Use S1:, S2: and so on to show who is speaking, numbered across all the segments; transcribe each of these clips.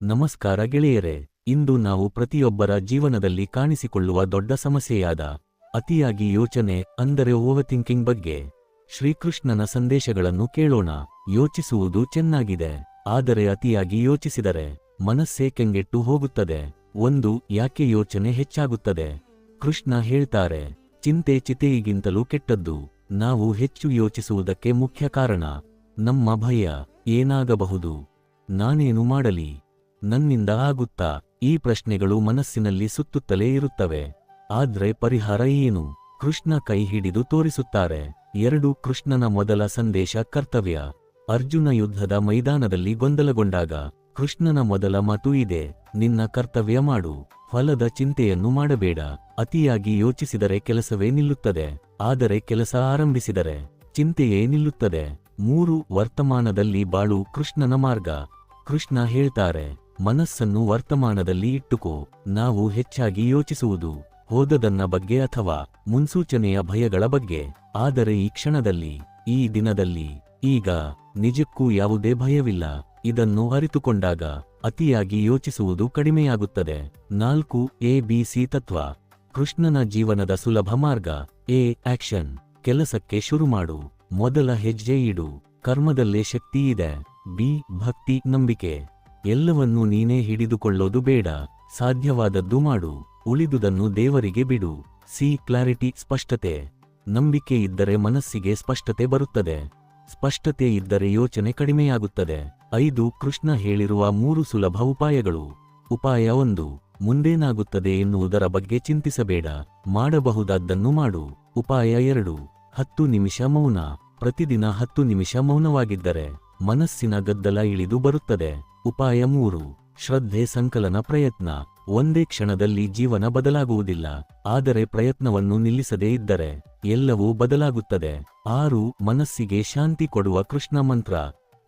S1: ನಮಸ್ಕಾರ ಗೆಳೆಯರೆ, ಇಂದು ನಾವು ಪ್ರತಿಯೊಬ್ಬರ ಜೀವನದಲ್ಲಿ ಕಾಣಿಸಿಕೊಳ್ಳುವ ದೊಡ್ಡ ಸಮಸ್ಯೆಯಾದ ಅತಿಯಾಗಿ ಯೋಚನೆ ಅಂದರೆ ಓವರ್ ಥಿಂಕಿಂಗ್ ಬಗ್ಗೆ. ಶ್ರೀಕೃಷ್ಣನ ಸಂದೇಶಗಳನ್ನು ಕೇಳೋಣ, ಯೋಚಿಸುವುದು ಚೆನ್ನಾಗಿದೆ, ಆದರೆ ಅತಿಯಾಗಿ ಯೋಚಿಸಿದರೆ ಮನಸ್ಸೇ ಕೆಂಗೆಟ್ಟು ಹೋಗುತ್ತದೆ, ಒಂದು ಯಾಕೆ ಯೋಚನೆ ಹೆಚ್ಚಾಗುತ್ತದೆ. ಕೃಷ್ಣ ಹೇಳ್ತಾರೆ, ಚಿಂತೆ ಚಿತೆಯಿಗಿಂತಲೂ ಕೆಟ್ಟದ್ದು, ನಾವು ಹೆಚ್ಚು ಯೋಚಿಸುವುದಕ್ಕೆ ಮುಖ್ಯ ಕಾರಣ, ನಮ್ಮ ಭಯ ಏನಾಗಬಹುದು, ನಾನೇನು ಮಾಡಲಿ. ನನ್ನಿಂದ ಆಗುತ್ತಾ? ಈ ಪ್ರಶ್ನೆಗಳು ಮನಸ್ಸಿನಲ್ಲಿ ಸುತ್ತುತ್ತಲೇ ಇರುತ್ತವೆ. ಆದ್ರೆ ಪರಿಹಾರ ಏನು? ಕೃಷ್ಣ ಕೈ ಹಿಡಿದು ತೋರಿಸುತ್ತಾರೆ. ಎರಡು ಕೃಷ್ಣನ ಮೊದಲ ಸಂದೇಶ ಕರ್ತವ್ಯ. ಅರ್ಜುನ ಯುದ್ಧದ ಮೈದಾನದಲ್ಲಿ ಗೊಂದಲಗೊಂಡಾಗ ಕೃಷ್ಣನ ಮೊದಲ ಮಾತು ಇದೆ. ನಿನ್ನ ಕರ್ತವ್ಯ ಮಾಡು. ಫಲದ ಚಿಂತೆಯನ್ನು ಮಾಡಬೇಡ. ಅತಿಯಾಗಿ ಯೋಚಿಸಿದರೆ ಕೆಲಸವೇ ನಿಲ್ಲುತ್ತದೆ. ಆದರೆ ಕೆಲಸ ಆರಂಭಿಸಿದರೆ ಚಿಂತೆಯೇ ನಿಲ್ಲುತ್ತದೆ. ಮೂರು, ವರ್ತಮಾನದಲ್ಲಿ ಬಾಳು ಕೃಷ್ಣನ ಮಾರ್ಗ. ಕೃಷ್ಣ ಹೇಳ್ತಾರೆ ಮನಸ್ಸನ್ನು ವರ್ತಮಾನದಲ್ಲಿ ಇಟ್ಟುಕೋ. ನಾವು ಹೆಚ್ಚಾಗಿ ಯೋಚಿಸುವುದು, ಹೋದದನ್ನ ಬಗ್ಗೆ ಅಥವಾ ಮುನ್ಸೂಚನೆಯ ಭಯಗಳ ಬಗ್ಗೆ. ಆದರೆ ಈ ಕ್ಷಣದಲ್ಲಿ, ಈ ದಿನದಲ್ಲಿ, ಈಗ ನಿಜಕ್ಕೂ ಯಾವುದೇ ಭಯವಿಲ್ಲ. ಇದನ್ನು ಅರಿತುಕೊಂಡಾಗ ಅತಿಯಾಗಿ ಯೋಚಿಸುವುದು ಕಡಿಮೆಯಾಗುತ್ತದೆ. ನಾಲ್ಕು, ಎ, ಬಿ, ಸಿ ತತ್ವ. ಕೃಷ್ಣನ ಜೀವನದ ಸುಲಭ ಮಾರ್ಗ. A, action. ಕೆಲಸಕ್ಕೆ ಶುರು ಮಾಡು. ಮೊದಲ ಹೆಜ್ಜೆ ಇಡು. ಕರ್ಮದಲ್ಲೇ ಶಕ್ತಿ ಇದೆ. ಬಿ, ಭಕ್ತಿ, ನಂಬಿಕೆ. ಎಲ್ಲವನ್ನೂ ನೀನೇ ಹಿಡಿದುಕೊಳ್ಳೋದು ಬೇಡ. ಸಾಧ್ಯವಾದದ್ದು ಮಾಡು. ಉಳಿದುದನ್ನು ದೇವರಿಗೆ ಬಿಡು. ಸಿ, ಕ್ಲಾರಿಟಿ, ಸ್ಪಷ್ಟತೆ. ನಂಬಿಕೆ ಇದ್ದರೆ ಮನಸ್ಸಿಗೆ ಸ್ಪಷ್ಟತೆ ಬರುತ್ತದೆ. ಸ್ಪಷ್ಟತೆ ಇದ್ದರೆ ಯೋಚನೆ ಕಡಿಮೆಯಾಗುತ್ತದೆ. ಐದು, ಕೃಷ್ಣ ಹೇಳಿರುವ ಮೂರು ಸುಲಭ ಉಪಾಯಗಳು. ಉಪಾಯ ಒಂದು, ಮುಂದೇನಾಗುತ್ತದೆ ಎನ್ನುವುದರ ಬಗ್ಗೆ ಚಿಂತಿಸಬೇಡ. ಮಾಡಬಹುದಾದ್ದನ್ನು ಮಾಡು. ಉಪಾಯ ಎರಡು, ಹತ್ತು ನಿಮಿಷ ಮೌನ. ಪ್ರತಿದಿನ ಹತ್ತು ನಿಮಿಷ ಮೌನವಾಗಿದ್ದರೆ ಮನಸ್ಸಿನ ಗದ್ದಲ ಇಳಿದು ಬರುತ್ತದೆ. ಉಪಾಯ ಮೂರು. ಶ್ರದ್ಧೆ ಸಂಕಲನ ಪ್ರಯತ್ನ. ಒಂದೇ ಕ್ಷಣದಲ್ಲಿ ಜೀವನ ಬದಲಾಗುವುದಿಲ್ಲ. ಆದರೆ ಪ್ರಯತ್ನವನ್ನು ನಿಲ್ಲಿಸದೇ ಇದ್ದರೆ ಎಲ್ಲವೂ ಬದಲಾಗುತ್ತದೆ. ಆರು. ಮನಸ್ಸಿಗೆ ಶಾಂತಿ ಕೊಡುವ ಕೃಷ್ಣ ಮಂತ್ರ.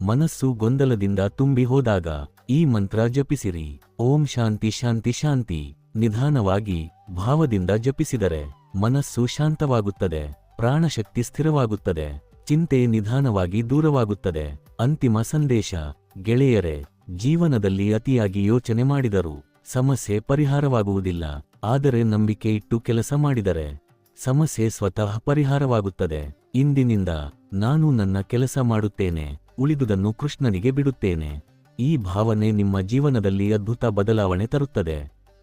S1: ಮನಸ್ಸು ಗೊಂದಲದಿಂದ ತುಂಬಿ ಹೋದಾಗ ಈ ಮಂತ್ರ ಜಪಿಸಿರಿ. ಓಂ ಶಾಂತಿ ಶಾಂತಿ ಶಾಂತಿ. ನಿಧಾನವಾಗಿ ಭಾವದಿಂದ ಜಪಿಸಿದರೆ ಮನಸ್ಸು ಶಾಂತವಾಗುತ್ತದೆ. ಪ್ರಾಣಶಕ್ತಿ ಸ್ಥಿರವಾಗುತ್ತದೆ. ಚಿಂತೆ ನಿಧಾನವಾಗಿ ದೂರವಾಗುತ್ತದೆ. ಅಂತಿಮ ಸಂದೇಶ. ಗೆಳೆಯರೆ ಜೀವನದಲ್ಲಿ ಅತಿಯಾಗಿ ಯೋಚನೆ ಮಾಡಿದರು ಸಮಸ್ಯೆ ಪರಿಹಾರವಾಗುವುದಿಲ್ಲ. ಆದರೆ ನಂಬಿಕೆ ಇಟ್ಟು ಕೆಲಸ ಮಾಡಿದರೆ ಸಮಸ್ಯೆ ಸ್ವತಃ ಪರಿಹಾರವಾಗುತ್ತದೆ. ಇಂದಿನಿಂದ ನಾನು ನನ್ನ ಕೆಲಸ ಮಾಡುತ್ತೇನೆ, ಉಳಿದುದನ್ನು ಕೃಷ್ಣನಿಗೆ ಬಿಡುತ್ತೇನೆ. ಈ ಭಾವನೆ ನಿಮ್ಮ ಜೀವನದಲ್ಲಿ ಅದ್ಭುತ ಬದಲಾವಣೆ ತರುತ್ತದೆ.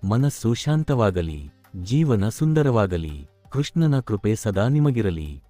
S1: ಮನಸ್ಸು ಶಾಂತವಾಗಲಿ, ಜೀವನ ಸುಂದರವಾಗಲಿ, ಕೃಷ್ಣನ ಕೃಪೆ ಸದಾ ನಿಮಗಿರಲಿ.